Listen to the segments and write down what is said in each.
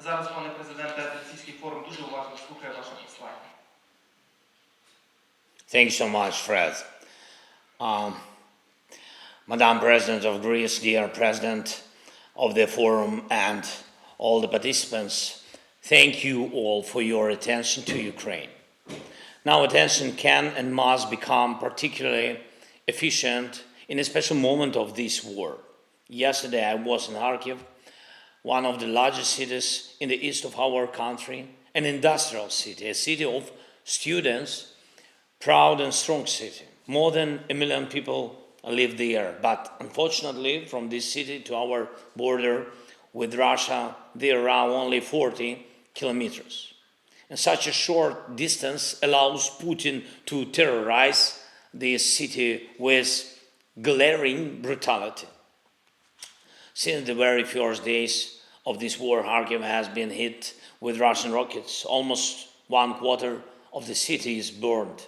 Зараз, пане президенте, російський форум дуже уважно слухає ваше послання. Thank you so much, Fred. Um, Madam President of Greece, dear President of the Forum, and all the participants, thank you all for your attention to Ukraine. Now, attention can and must become particularly efficient in a special moment of this war. Yesterday, I was in Kharkiv, one of the largest cities in the east of our country, an industrial city, a city of students proud and strong city. More than a million people live there. But unfortunately, from this city to our border with Russia, there are only 40 kilometers. And such a short distance allows Putin to terrorize this city with glaring brutality. Since the very first days of this war, Kharkiv has been hit with Russian rockets. Almost one quarter of the city is burned.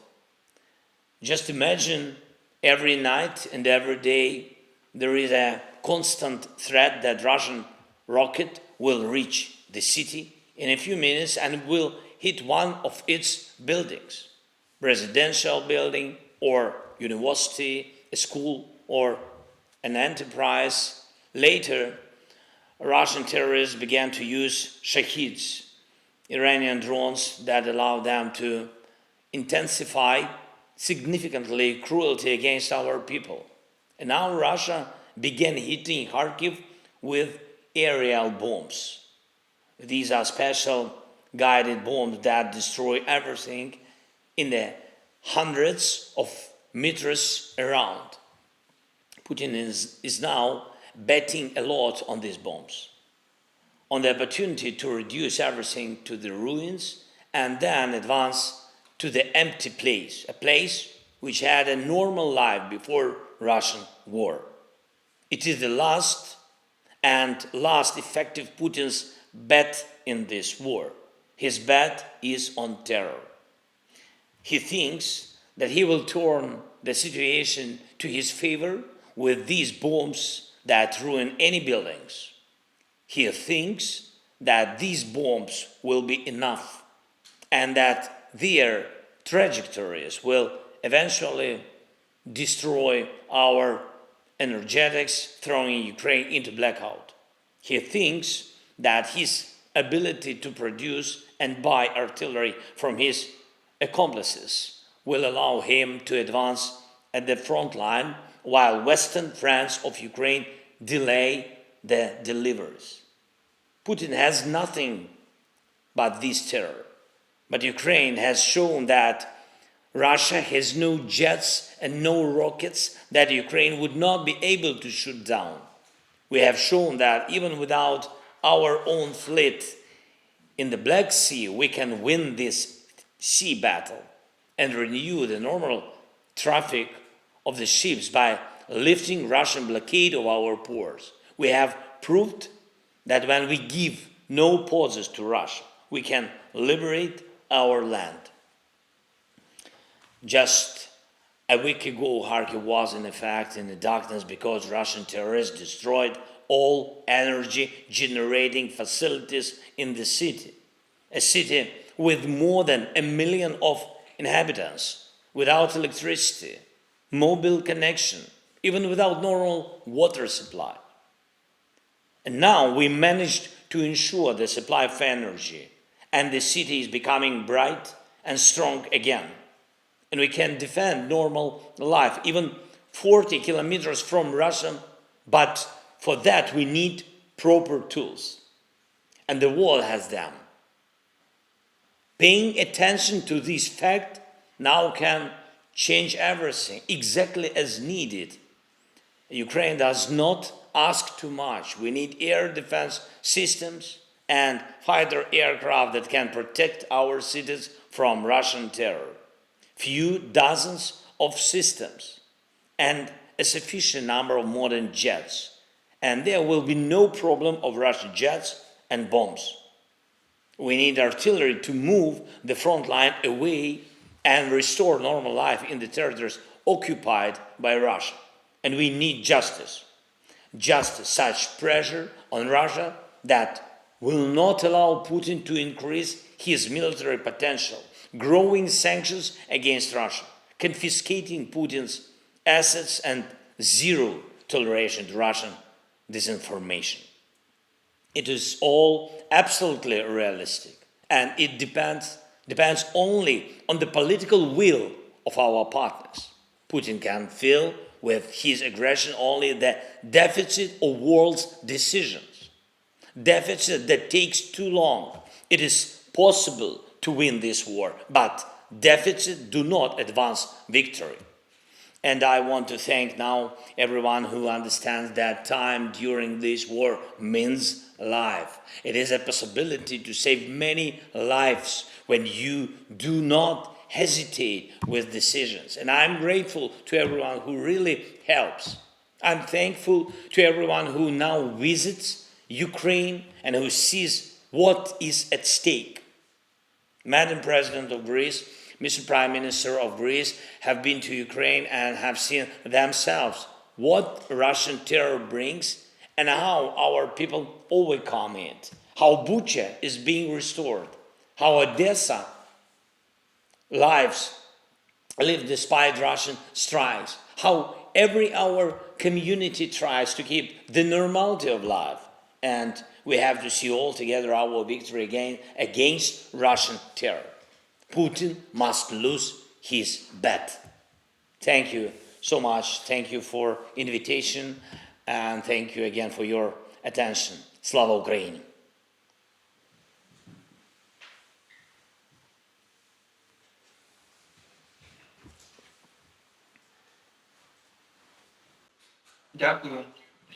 Just imagine every night and every day there is a constant threat that Russian rocket will reach the city in a few minutes and will hit one of its buildings, residential building or university, a school or an enterprise. Later, Russian terrorists began to use Shaheeds, Iranian drones that allow them to intensify significantly cruelty against our people. And now Russia began hitting Kharkiv with aerial bombs. These are special guided bombs that destroy everything in the hundreds of meters around. Putin is, is now betting a lot on these bombs, on the opportunity to reduce everything to the ruins and then advance to the empty place, a place which had a normal life before Russian war. It is the last and last effective Putin's bet in this war. His bet is on terror. He thinks that he will turn the situation to his favor with these bombs that ruin any buildings. He thinks that these bombs will be enough and that their trajectories will eventually destroy our energetics, throwing Ukraine into blackout. He thinks that his ability to produce and buy artillery from his accomplices will allow him to advance at the front line while Western France of Ukraine delay the deliveries. Putin has nothing but this terror. But Ukraine has shown that Russia has no jets and no rockets that Ukraine would not be able to shoot down. We have shown that even without our own fleet in the Black Sea, we can win this sea battle and renew the normal traffic of the ships by lifting Russian blockade of our ports. We have proved that when we give no pauses to Russia, we can liberate our land. Just a week ago, Kharkiv was in effect in the darkness because Russian terrorists destroyed all energy generating facilities in the city. A city with more than a million of inhabitants, without electricity, mobile connection, even without normal water supply. And now we managed to ensure the supply of energy, and the city is becoming bright and strong again. And we can defend normal life, even 40 kilometers from Russia, but for that we need proper tools. And the world has them. Paying attention to this fact now can change everything exactly as needed. Ukraine does not ask too much. We need air defense systems and fighter aircraft that can protect our cities from Russian terror. Few dozens of systems and a sufficient number of modern jets. And there will be no problem of Russian jets and bombs. We need artillery to move the front line away and restore normal life in the territories occupied by Russia. And we need justice. Justice, such pressure on Russia that will not allow Putin to increase his military potential, growing sanctions against Russia, confiscating Putin's assets, and zero toleration to Russian disinformation. It is all absolutely realistic, and it depends, depends only on the political will of our partners. Putin can fill with his aggression only the deficit of world's decisions, deficit that takes too long. It is possible to win this war, but deficits do not advance victory. And I want to thank now everyone who understands that time during this war means life. It is a possibility to save many lives when you do not hesitate with decisions. And I'm grateful to everyone who really helps. I'm thankful to everyone who now visits Ukraine and who sees what is at stake. Madam President of Greece, Mr. Prime Minister of Greece have been to Ukraine and have seen themselves what Russian terror brings and how our people overcome it, how Bucha is being restored, how Odessa lives live despite Russian strikes, how every our community tries to keep the normality of life. And we have to see all together our victory again against Russian terror. Putin must lose his bet. Thank you so much. Thank you for invitation and thank you again for your attention. Slava Ukraini! Дякую.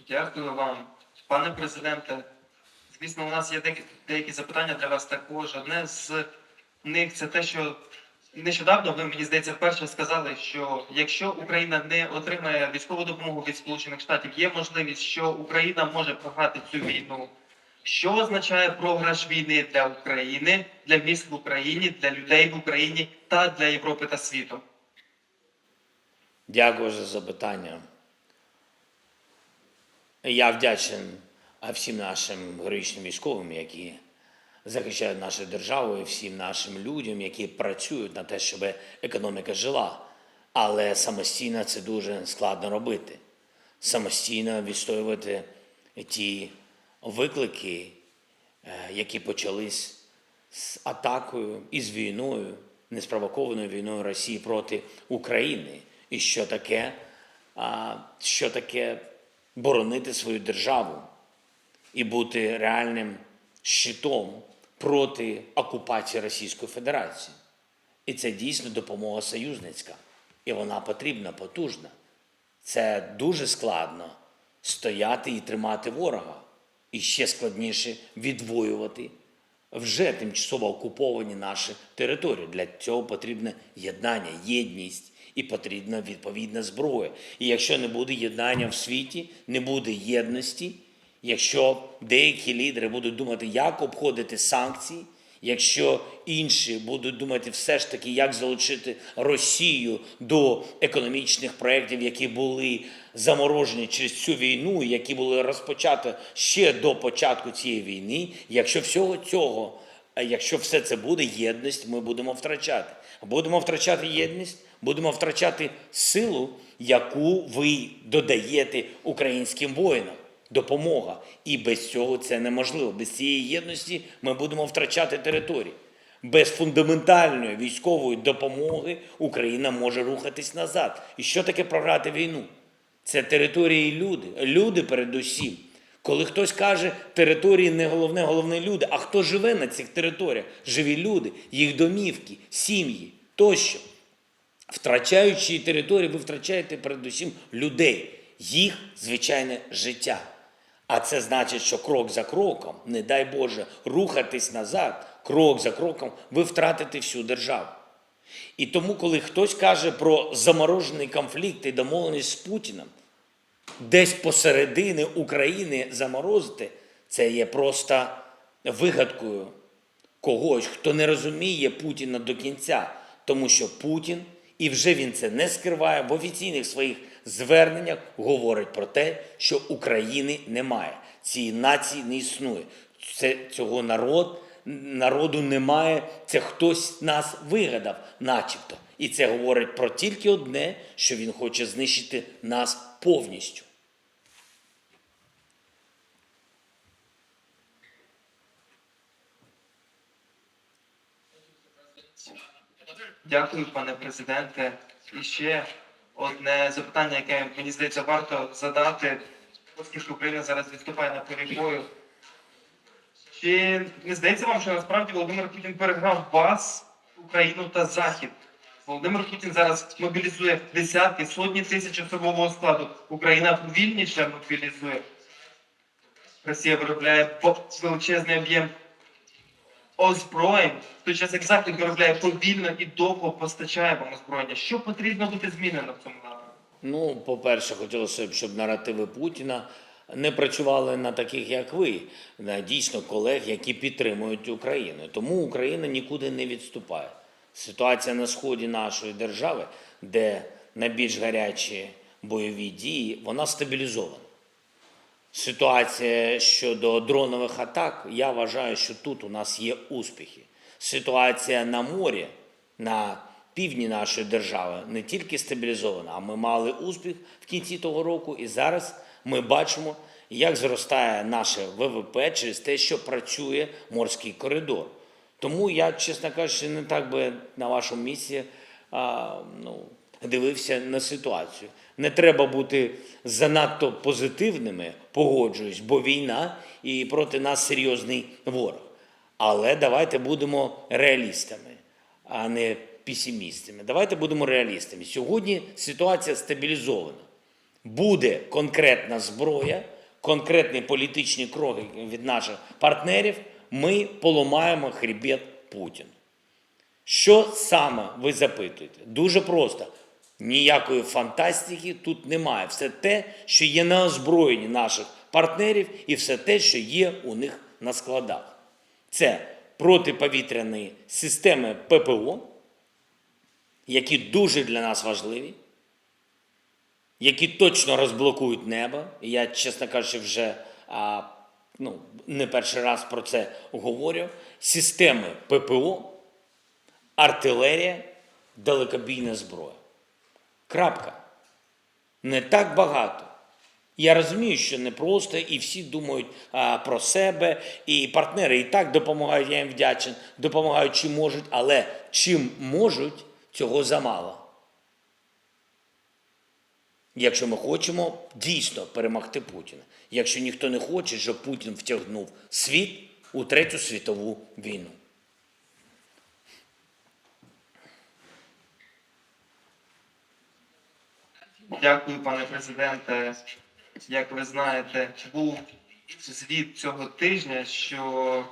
Дякую вам. Пане президенте, звісно, у нас є деякі, запитання для вас також. Одне з них це те, що нещодавно ви, мені здається, вперше сказали, що якщо Україна не отримає військову допомогу від Сполучених Штатів, є можливість, що Україна може програти цю війну. Що означає програш війни для України, для міст в Україні, для людей в Україні та для Європи та світу? Дякую за запитання. Я вдячен всім нашим героїчним військовим, які захищають нашу державу, і всім нашим людям, які працюють на те, щоб економіка жила. Але самостійно це дуже складно робити. Самостійно відстоювати ті виклики, е, які почались з атакою і з війною, неспровокованою війною Росії проти України. І що таке, що таке боронити свою державу і бути реальним щитом проти окупації Російської Федерації. І це дійсно допомога союзницька. І вона потрібна, потужна. Це дуже складно стояти і тримати ворога. І ще складніше відвоювати вже тимчасово окуповані наші території. Для цього потрібне єднання, єдність і потрібна відповідна зброя. І якщо не буде єднання в світі, не буде єдності, якщо деякі лідери будуть думати, як обходити санкції, якщо інші будуть думати все ж таки, як залучити Росію до економічних проєктів, які були заморожені через цю війну, які були розпочаті ще до початку цієї війни, якщо всього цього, е, якщо все це буде, єдність ми будемо втрачати. Будемо втрачати єдність, будемо втрачати силу, яку ви додаєте українським воїнам. Допомога. І без цього це неможливо. Без цієї єдності ми будемо втрачати території. Без фундаментальної військової допомоги Україна може рухатись назад. І що таке програти війну? Це території і люди. Люди передусім. Коли хтось каже, території не головне, головне люди. А хто живе на цих територіях? Живі люди, їх домівки, сім'ї тощо. Втрачаючи території, ви втрачаєте передусім людей, їх звичайне життя. А це значить, що крок за кроком, не дай Боже, рухатись назад, крок за кроком, ви втратите всю державу. І тому, коли хтось каже про заморожений конфлікт і домовленість з Путіним, десь посередини України заморозити, це є просто вигадкою когось, хто не розуміє Путіна до кінця, тому що Путін, і вже він це не скриває, в офіційних своїх зверненнях говорить про те, що України немає, цієї нації не існує. це, цього народ, народу немає, це хтось нас вигадав, начебто. І це говорить про тільки одне, що він хоче знищити нас повністю. Дякую, пане президенте. І ще одне запитання, яке мені здається варто задати, оскільки Україна зараз відступає на полі бою. Чи не здається вам, що насправді Володимир Путін переграв вас, Україну та Захід? Володимир Путін зараз мобілізує десятки, сотні тисяч особового складу. Україна повільніше мобілізує. Росія виробляє величезний об'єм озброєнь, в той час як Захід виробляє повільно і довго постачає вам озброєння. Що потрібно бути змінено в цьому напрямку? Ну, по-перше, хотілося б, щоб наративи Путіна не працювали на таких, як ви, на дійсно колег, які підтримують Україну. Тому Україна нікуди не відступає. Ситуація на сході нашої держави, де найбільш гарячі бойові дії, вона стабілізована. Ситуація щодо дронових атак, я вважаю, що тут у нас є успіхи. Ситуація на морі, на півдні нашої держави не тільки стабілізована, а ми мали успіх в кінці того року, і зараз ми бачимо, як зростає наше ВВП через те, що працює морський коридор. Тому я, чесно кажучи, не так би на вашому місці а, ну, дивився на ситуацію. Не треба бути занадто позитивними, погоджуюсь, бо війна і проти нас серйозний ворог. Але давайте будемо реалістами, а не песимістами. Давайте будемо реалістами. Сьогодні ситуація стабілізована. Буде конкретна зброя, конкретні політичні кроки від наших партнерів. Ми поламаємо хребет Путіну. Що саме ви запитуєте? Дуже просто. Ніякої фантастики тут немає. Все те, що є на озброєнні наших партнерів, і все те, що є у них на складах. Це протиповітряні системи ППО, які дуже для нас важливі, які точно розблокують небо. Я, чесно кажучи, вже а, ну, не перший раз про це говорю. Системи ППО, артилерія, далекобійна зброя. Крапка. Не так багато. Я розумію, що не просто, і всі думають а, про себе, і партнери і так допомагають, я їм вдячен, допомагають чим можуть, але чим можуть, цього замало. Якщо ми хочемо дійсно перемогти Путіна, якщо ніхто не хоче, щоб Путін втягнув світ у Третю світову війну. Дякую, пане президенте. Як ви знаєте, був звіт цього тижня, що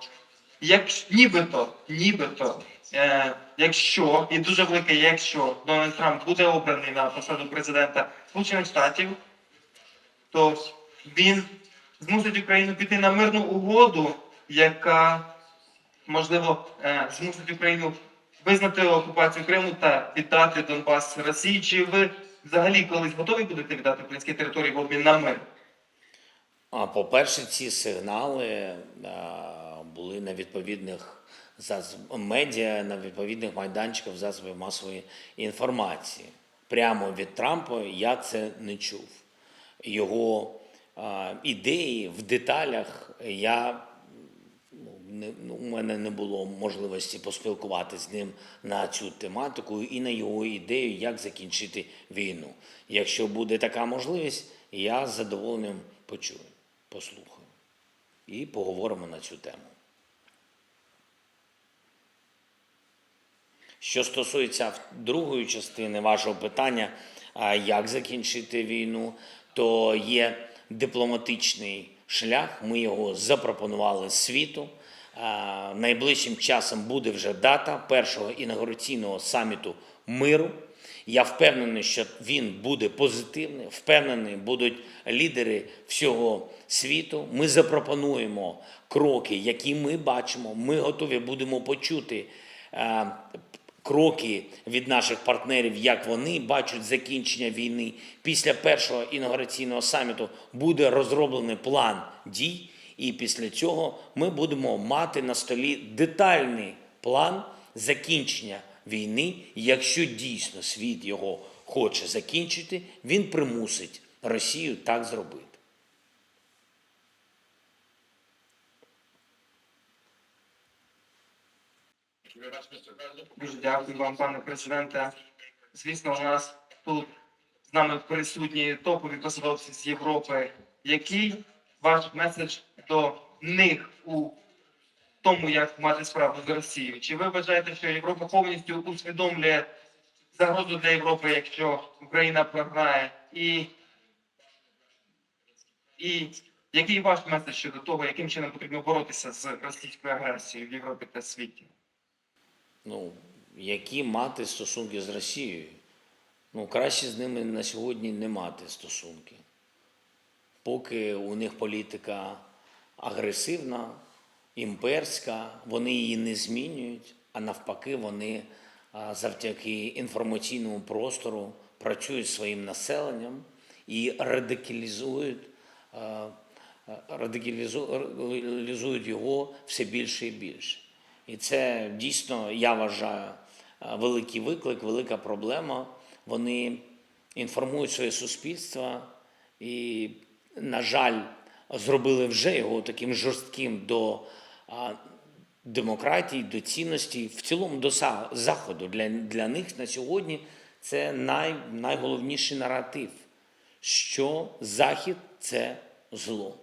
як нібито, нібито, е, якщо і дуже велике, якщо Дональд Трамп буде обраний на посаду президента Сполучених Штатів, то він змусить Україну піти на мирну угоду, яка можливо е, змусить Україну визнати окупацію Криму та віддати Донбас Росії. Чи ви взагалі колись готові будете віддати українські території в обмін на мир? По-перше, ці сигнали були на відповідних медіа, на відповідних майданчиках засобів масової інформації. Прямо від Трампа я це не чув. Його ідеї в деталях я не, ну, у мене не було можливості поспілкуватися з ним на цю тематику і на його ідею, як закінчити війну. Якщо буде така можливість, я з задоволенням почую, послухаю і поговоримо на цю тему. Що стосується другої частини вашого питання, як закінчити війну, то є дипломатичний шлях. Ми його запропонували світу. Найближчим часом буде вже дата першого інаугураційного саміту миру. Я впевнений, що він буде позитивний, впевнений, будуть лідери всього світу. Ми запропонуємо кроки, які ми бачимо. Ми готові будемо почути кроки від наших партнерів, як вони бачать закінчення війни. Після першого інаугураційного саміту буде розроблений план дій, І після цього ми будемо мати на столі детальний план закінчення війни. Якщо дійсно світ його хоче закінчити, він примусить Росію так зробити. Дуже дякую вам, пане президенте. Звісно, у нас тут з нами присутні топові посадовці з Європи. Який ваш меседж до них у тому, як мати справу з Росією? Чи ви вважаєте, що Європа повністю усвідомлює загрозу для Європи, якщо Україна програє? І, і який ваш меседж щодо того, яким чином потрібно боротися з російською агресією в Європі та світі? ну, які мати стосунки з Росією. Ну, краще з ними на сьогодні не мати стосунки. Поки у них політика агресивна, імперська, вони її не змінюють, а навпаки, вони завдяки інформаційному простору працюють своїм населенням і радикалізують, а, а, радикалізують його все більше і більше. І це дійсно, я вважаю, е, великий виклик, велика проблема. Вони інформують своє суспільство і, на жаль, зробили вже його таким жорстким до демократії, до цінності, в цілому до заходу. Для, для них на сьогодні це най, найголовніший наратив, що Захід це зло.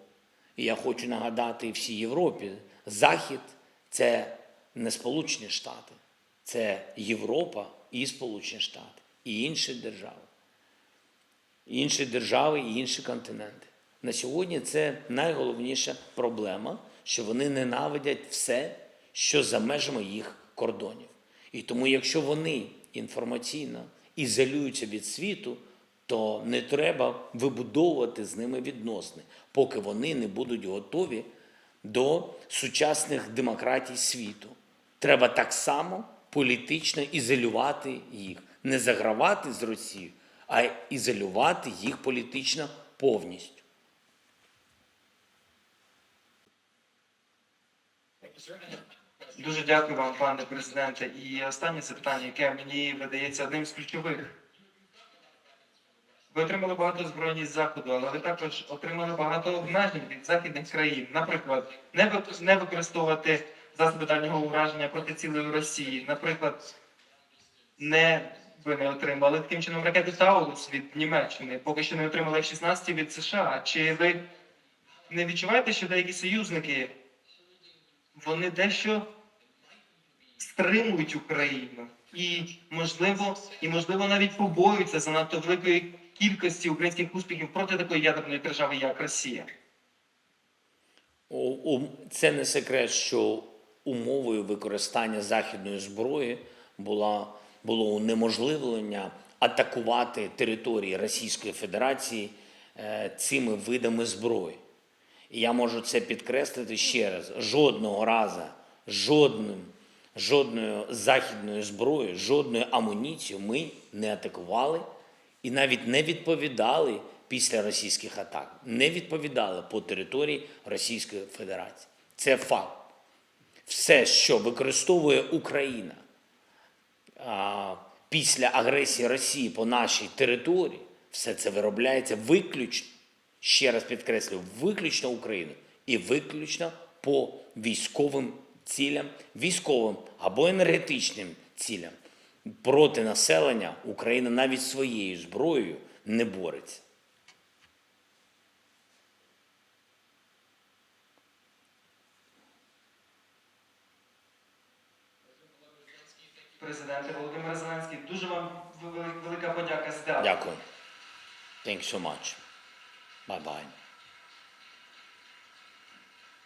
І я хочу нагадати всій Європі: Захід це не Сполучені Штати, це Європа і Сполучені Штати, і інші держави. Інші держави і інші континенти. На сьогодні це найголовніша проблема, що вони ненавидять все, що за межами їх кордонів. І тому, якщо вони інформаційно ізолюються від світу, то не треба вибудовувати з ними відносини, поки вони не будуть готові до сучасних демократій світу. Треба так само політично ізолювати їх, не загравати з Росією, а ізолювати їх політично повністю. Дуже дякую вам, пане президенте. І останнє запитання, яке мені видається одним з ключових. Ви отримали багато збройні з заходу, але ви також отримали багато обмежень від західних країн. Наприклад, не, використовувати засоби дальнього ураження проти цілої Росії. Наприклад, не ви не отримали таким чином ракети Таурус від Німеччини, поки що не отримали F-16 від США. Чи ви не відчуваєте, що деякі союзники вони дещо стримують Україну і можливо, і можливо навіть побоюються занадто великої кількості українських успіхів проти такої ядерної держави, як Росія. Це не секрет, що умовою використання західної зброї була, було унеможливлення атакувати території Російської Федерації е, цими видами зброї. І я можу це підкреслити ще раз: жодного разу, жодним, жодною західною зброєю, жодною амуніцією ми не атакували і навіть не відповідали після російських атак, не відповідали по території Російської Федерації. Це факт. Все, що використовує Україна а, після агресії Росії по нашій території, все це виробляється виключно, ще раз підкреслюю, виключно Україною і виключно по військовим цілям, військовим або енергетичним цілям. Проти населення Україна навіть своєю зброєю не бореться. Президенте Володимир Зеленський, дуже вам велика подяка. Дякую. Thank you so much. Bye bye.